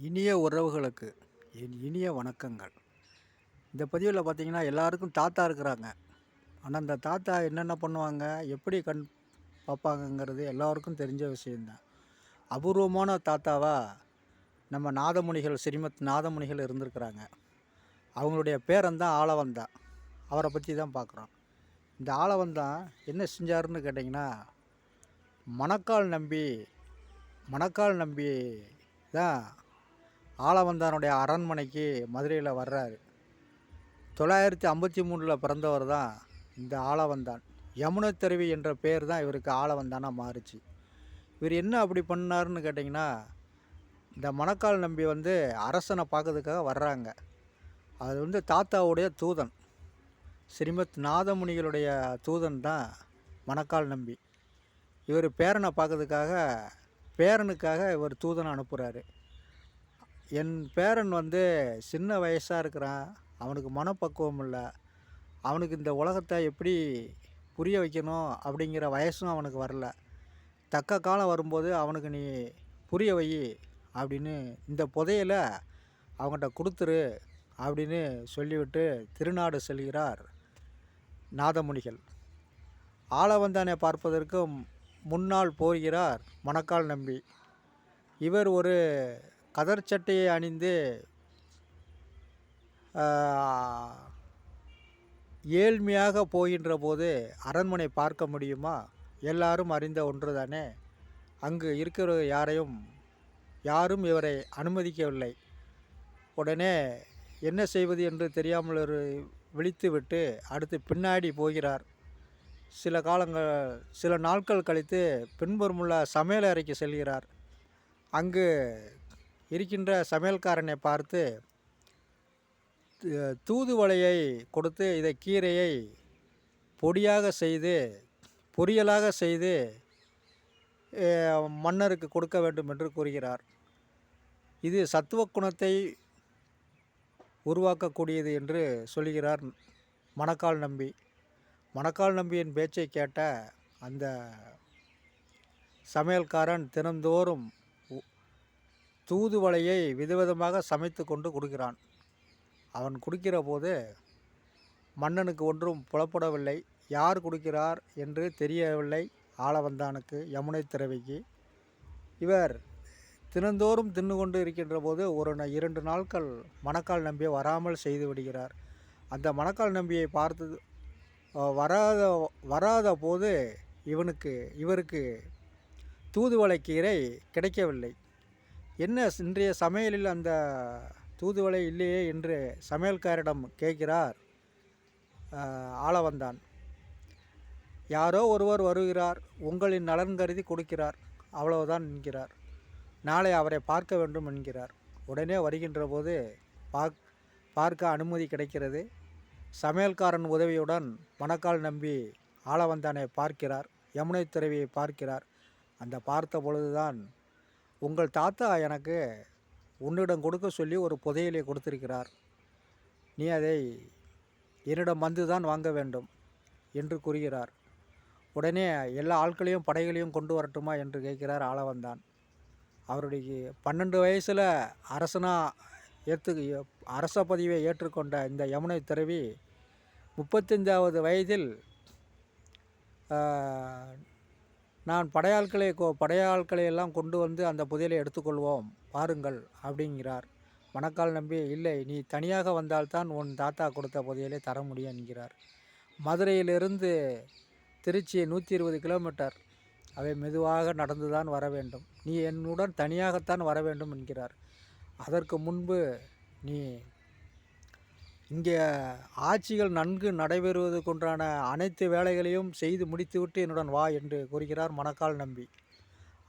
இனிய உறவுகளுக்கு என் இனிய வணக்கங்கள். இந்த பதிவில் பார்த்திங்கன்னா எல்லாருக்கும் தாத்தா இருக்கிறாங்க. ஆனால் அந்த தாத்தா என்னென்ன பண்ணுவாங்க எப்படி கண் பார்ப்பாங்கங்கிறது எல்லாருக்கும் தெரிஞ்ச விஷயந்தான் அபூர்வமான தாத்தாவாக நம்ம நாதமுனிகள் ஸ்ரீமத் நாதமுனிகள் இருந்திருக்கிறாங்க. அவங்களுடைய பேரன் ஆளவன் அவரை பற்றி தான் பார்க்குறோம் இந்த ஆளவந்தான் என்ன செஞ்சாருன்னு கேட்டிங்கன்னா மணக்கால் நம்பி மணக்கால் நம்பி தான் ஆளவந்தானுடைய அரண்மனைக்கு மதுரையில் வர்றாரு. தொள்ளாயிரத்தி ஐம்பத்தி மூணில் பிறந்தவர் தான் இந்த ஆளவந்தான் யமுனத்தருவி என்ற பேர் தான் இவருக்கு ஆளவந்தானாக மாறுச்சு. இவர் என்ன அப்படி பண்ணார்னு கேட்டிங்கன்னா இந்த மணக்கால் நம்பி வந்து அரசனை பார்க்கறதுக்காக வர்றாங்க. அது வந்து தாத்தாவுடைய தூதன். ஸ்ரீமத் நாதமுனிகளுடைய தூதன் தான் மணக்கால் நம்பி. இவர் பேரனை பார்க்கறதுக்காக பேரனுக்காக இவர் தூதனை அனுப்புகிறாரு என் பேரன் வந்து சின்ன வயசாக இருக்கிறான். அவனுக்கு மனப்பக்குவம் இல்லை. அவனுக்கு இந்த உலகத்தை எப்படி புரிய வைக்கணும் அப்படிங்கிற வயசும் அவனுக்கு வரல. தக்க காலம் வரும்போது அவனுக்கு நீ புரிய வை அப்படின்னு இந்த புதையல அவங்ககிட்ட கொடுத்துரு அப்படின்னு சொல்லிவிட்டு திருநாடு செல்கிறார் நாதமுனிகள். ஆளவந்தானை பார்ப்பதற்கு முன்னால் போகிறார் மணக்கால் நம்பி. இவர் ஒரு கதர் சட்டையை அணிந்து ஏழ்மையாக போகின்ற போது அரண்மனை பார்க்க முடியுமா? எல்லாரும் அறிந்த ஒன்று தானே அங்கு இருக்கிற யாரையும் யாரும் இவரை அனுமதிக்கவில்லை. உடனே என்ன செய்வது என்று தெரியாமல் ஒரு விழித்துவிட்டு அடுத்து பின்னாடி போகிறார். சில காலங்கள் சில நாட்கள் கழித்து பின்புறமுள்ள சமையல் அறைக்கு செல்கிறார். அங்கு இருக்கின்ற சமையல்காரனை பார்த்து தூதுவளையை கொடுத்து இதை கீரையை பொடியாக செய்து பொரியலாக செய்து மன்னருக்கு கொடுக்க வேண்டும் என்று கூறுகிறார். இது சத்துவ குணத்தை உருவாக்கக்கூடியது என்று சொல்கிறார் மணக்கால் நம்பி. மணக்கால் நம்பியின் பேச்சை கேட்ட அந்த சமையல்காரன் தினந்தோறும் தூதுவளையை விதவிதமாக சமைத்து கொண்டு கொடுக்கிறான். அவன் குடிக்கிற போது மன்னனுக்கு ஒன்றும் புலப்படவில்லை. யார் குடிக்கிறார் என்று தெரியவில்லை ஆளவந்தானுக்கு யமுனை திரவிக்கு இவர் தினந்தோறும் தின்னு கொண்டு இருக்கின்ற போது ஒரு ந- இரண்டு நாட்கள் மணக்கால் நம்பியை வராமல் செய்து விடுகிறார். அந்த மணக்கால் நம்பியை பார்த்து வராத வராத போது இவனுக்கு இவருக்கு தூதுவளை கீரை கிடைக்கவில்லை. என்ன இன்றைய சமையலில் அந்த தூதுவளை இல்லையே என்று சமையல்காரிடம் கேட்கிறார் ஆளவந்தான். யாரோ ஒருவர் வருகிறார் உங்களின் நலன் கருதி கொடுக்கிறார் அவ்வளவுதான் என்கிறார். நாளை அவரை பார்க்க வேண்டும் என்கிறார். உடனே வருகின்ற போது பார்க் பார்க்க அனுமதி கிடைக்கிறது. சமையல்காரன் உதவியுடன் மணக்கால் நம்பி ஆளவந்தானை பார்க்கிறார் யமுனை துறவியை பார்க்கிறார். அந்த பார்த்த பொழுதுதான் உங்கள் தாத்தா எனக்கு உன்னிடம் கொடுக்க சொல்லி ஒரு புதையலை கொடுத்திருக்கிறார். நீ அதை என்னிடம் வந்து தான் வாங்க வேண்டும் என்று கூறுகிறார். உடனே எல்லா ஆட்களையும் படைகளையும் கொண்டு வரட்டுமா என்று கேட்கிறார் ஆளவந்தான். அவருடைய பன்னெண்டு வயசில் அரசனாக ஏற்று அரச பதவியை ஏற்றுக்கொண்ட இந்த யமுனை துறவி முப்பத்தஞ்சாவது வயதில் நான் படையாட்களை கோ படையாட்களை எல்லாம் கொண்டு வந்து அந்த புதையலை எடுத்துக்கொள்வோம் பாருங்கள் அப்படிங்கிறார். மணக்கால் நம்பி இல்லை நீ தனியாக வந்தால்தான் உன் தாத்தா கொடுத்த புதையலை தர முடியும் என்கிறார். மதுரையிலிருந்து திருச்சி நூற்றி இருபது கிலோமீட்டர். அவை மெதுவாக நடந்து தான் வர வேண்டும். நீ என்னுடன் தனியாகத்தான் வர வேண்டும் என்கிறார். அதற்கு முன்பு நீ இங்கே ஆட்சிகள் நன்கு நடைபெறுவதற்குண்டான அனைத்து வேலைகளையும் செய்து முடித்துவிட்டு என்னுடன் வா என்று கூறுகிறார் மணக்கால் நம்பி.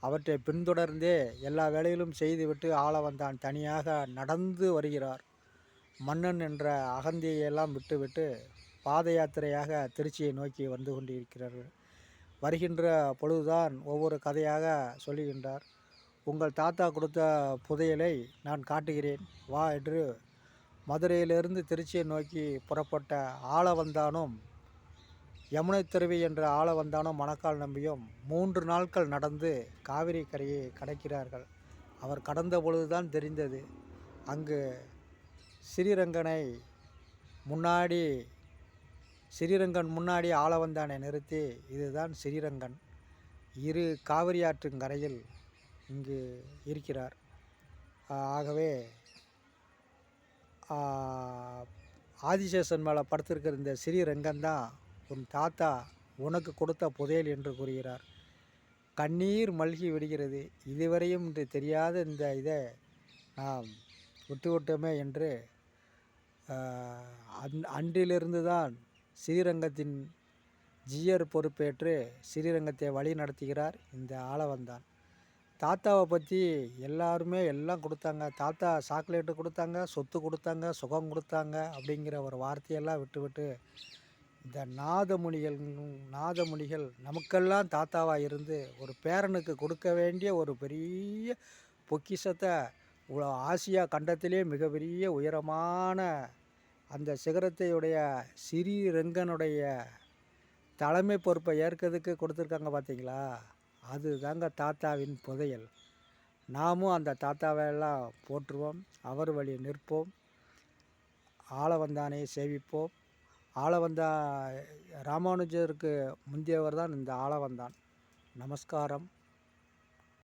அவற்றை பின்தொடர்ந்தே எல்லா வேலைகளும் செய்துவிட்டு ஆள வந்தான் தனியாக நடந்து வருகிறார். மன்னன் என்ற அகந்தியை எல்லாம் விட்டுவிட்டு பாத யாத்திரையாக திருச்சியை நோக்கி வந்து கொண்டிருக்கிறார்கள். வருகின்ற பொழுதுதான் ஒவ்வொரு கதையாக சொல்லுகின்றார். உங்கள் தாத்தா கொடுத்த புதையலை நான் காட்டுகிறேன். வா என்று மதுரையிலிருந்து திருச்சியை நோக்கி புறப்பட்ட ஆளவந்தானும் யமுனை துறவி என்ற ஆளவந்தானும் மணக்கால் நம்பியும் மூன்று நாட்கள் நடந்து காவிரி கரையை கடக்கிறார்கள். அவர் கடந்த பொழுதுதான் தெரிந்தது. அங்கு ஸ்ரீரங்கனை முன்னாடி ஸ்ரீரங்கன் முன்னாடி ஆளவந்தானை நிறுத்தி இதுதான் ஸ்ரீரங்கன் இரு காவிரி ஆற்றங்கரையில் இங்கு இருக்கிறார். ஆகவே ஆதிசேஷன் மேலே படுத்திருக்கிற இந்த ஸ்ரீரங்கன் தான் உன் தாத்தா உனக்கு கொடுத்த புதையல் என்று கூறுகிறார். கண்ணீர் மல்கி விடுகிறது. இதுவரையும் இன்று தெரியாத இந்த இதை நாம் விட்டுவிட்டோமே என்று அந் அன் அன்றிலிருந்து தான் ஸ்ரீரங்கத்தின் ஜியர் பொறுப்பேற்று ஸ்ரீரங்கத்தை வழி நடத்துகிறார் இந்த ஆளவந்தான். தாத்தாவை பற்றி எல்லாருமே எல்லாம் கொடுத்தாங்க. தாத்தா சாக்லேட்டு கொடுத்தாங்க சொத்து கொடுத்தாங்க சுகம் கொடுத்தாங்க அப்படிங்கிற ஒரு வார்த்தையெல்லாம் விட்டுவிட்டு இந்த நாதமொழிகள் நாதமொழிகள் நமக்கெல்லாம் தாத்தாவாக இருந்து ஒரு பேரனுக்கு கொடுக்க வேண்டிய ஒரு பெரிய பொக்கிஷத்தை இவ்வளோ ஆசியா கண்டத்திலே மிகப்பெரிய உயரமான அந்த சிகரத்தையுடைய ஸ்ரீரங்கனுடைய தலைமை பொறுப்பை ஏற்கிறதுக்கு கொடுத்துருக்காங்க பார்த்தீங்களா அது தாங்க தாத்தாவின் புதையல். நாமும் அந்த தாத்தாவை எல்லாம் போற்றுவோம் அவர் வழி நிற்போம் ஆளவந்தானை சேவிப்போம். ஆளவந்தா ராமானுஜருக்கு முந்தியவர் தான் இந்த ஆளவந்தான். நமஸ்காரம்.